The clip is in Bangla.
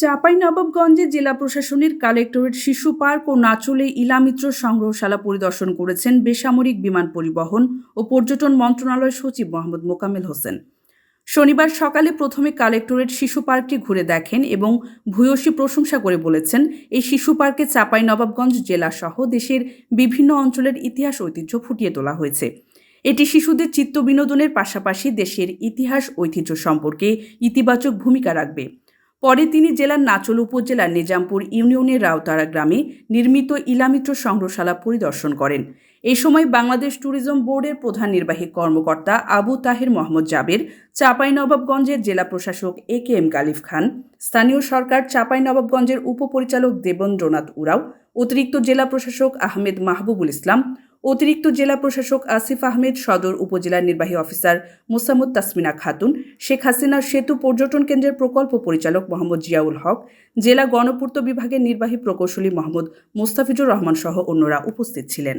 চাঁপাইনবাবগঞ্জে জেলা প্রশাসনের কালেক্টরেট শিশু পার্ক ও নাচলে ইলামিত্র সংগ্রহশালা পরিদর্শন করেছেন বেসামরিক বিমান পরিবহন ও পর্যটন মন্ত্রণালয় সচিব মোহাম্মদ মোকামেল হোসেন। শনিবার সকালে প্রথমে কালেক্টরেট শিশু পার্কটি ঘুরে দেখেন এবং ভূয়সী প্রশংসা করে বলেছেন, এই শিশু পার্কে চাঁপাইনবাবগঞ্জ জেলা সহ দেশের বিভিন্ন অঞ্চলের ইতিহাস ঐতিহ্য ফুটিয়ে তোলা হয়েছে। এটি শিশুদের চিত্ত বিনোদনের পাশাপাশি দেশের ইতিহাস ঐতিহ্য সম্পর্কে ইতিবাচক ভূমিকা রাখবে। পরে তিনি জেলার নাচল উপজেলার নিজামপুর ইউনিয়নের রাউতারা গ্রামে নির্মিত ইলামিত্র সংগ্রহশালা পরিদর্শন করেন। এই সময় বাংলাদেশ ট্যুরিজম বোর্ডের প্রধান নির্বাহী কর্মকর্তা আবু তাহের মোহাম্মদ জাবের, চাঁপাইনবাবগঞ্জের জেলা প্রশাসক এ কে এম গালিফ খান, স্থানীয় সরকার চাঁপাইনবাবগঞ্জের উপপরিচালক দেবেন্দ্রনাথ উরাও, অতিরিক্ত জেলা প্রশাসক আহমেদ মাহবুবুল ইসলাম অতিরিক্ত জেলা প্রশাসক আসিফ আহমেদ, সদর উপজেলার নির্বাহী অফিসার মোসামুদ তাসমিনা খাতুন, শেখ হাসিনা সেতু পর্যটন কেন্দ্রের প্রকল্প পরিচালক মোহাম্মদ জিয়াউল হক, জেলা গণপূর্ত বিভাগের নির্বাহী প্রকৌশলী মোহাম্মদ মোস্তাফিজুর রহমান সহ অন্যরা উপস্থিত ছিলেন।